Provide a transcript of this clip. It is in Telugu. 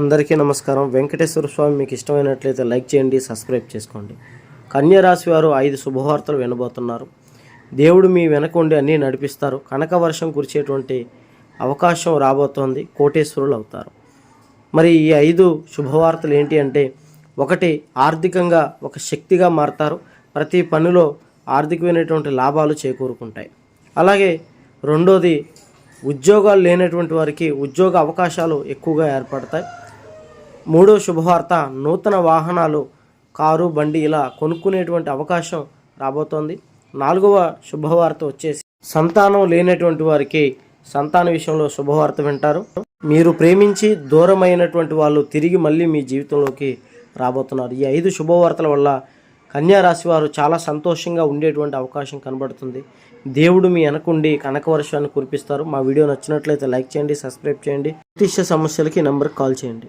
అందరికీ నమస్కారం. వెంకటేశ్వర స్వామి మీకు ఇష్టమైనట్లయితే లైక్ చేయండి సబ్స్క్రైబ్ చేసుకోండి. కన్యా రాశి వారు ఐదు శుభవార్తలు వినబోతున్నారు. దేవుడు మీ వెనక ఉండి అన్నీ నడిపిస్తారు. కనక వర్షం కురిచేటువంటి అవకాశం రాబోతోంది. కోటేశ్వరులు అవుతారు. మరి ఈ ఐదు శుభవార్తలు ఏంటి అంటే ఒకటి ఆర్థికంగా ఒక శక్తిగా మారతారు. ప్రతి పనిలో ఆర్థికమైనటువంటి లాభాలు చేకూరుకుంటాయి. అలాగే రెండోది ఉద్యోగాలు లేనటువంటి వారికి ఉద్యోగ అవకాశాలు ఎక్కువగా ఏర్పడతాయి. మూడో శుభవార్త నూతన వాహనాలు కారు బండి ఇలా కొనుక్కునేటువంటి అవకాశం రాబోతోంది. నాలుగవ శుభవార్త వచ్చేసి సంతానం లేనటువంటి వారికి సంతాన విషయంలో శుభవార్త వింటారు. మీరు ప్రేమించి దూరమైనటువంటి వాళ్ళు తిరిగి మళ్ళీ మీ జీవితంలోకి రాబోతున్నారు. ఈ ఐదు శుభవార్తల వల్ల కన్యా రాశి వారు చాలా సంతోషంగా ఉండేటువంటి అవకాశం కనబడుతుంది. దేవుడు మీ వెనకుండి కనక వర్షాన్ని కురిపిస్తారు. మా వీడియో నచ్చినట్లయితే లైక్ చేయండి సబ్స్క్రైబ్ చేయండి. జ్యోతిష్య సమస్యలకి నెంబర్కి కాల్ చేయండి.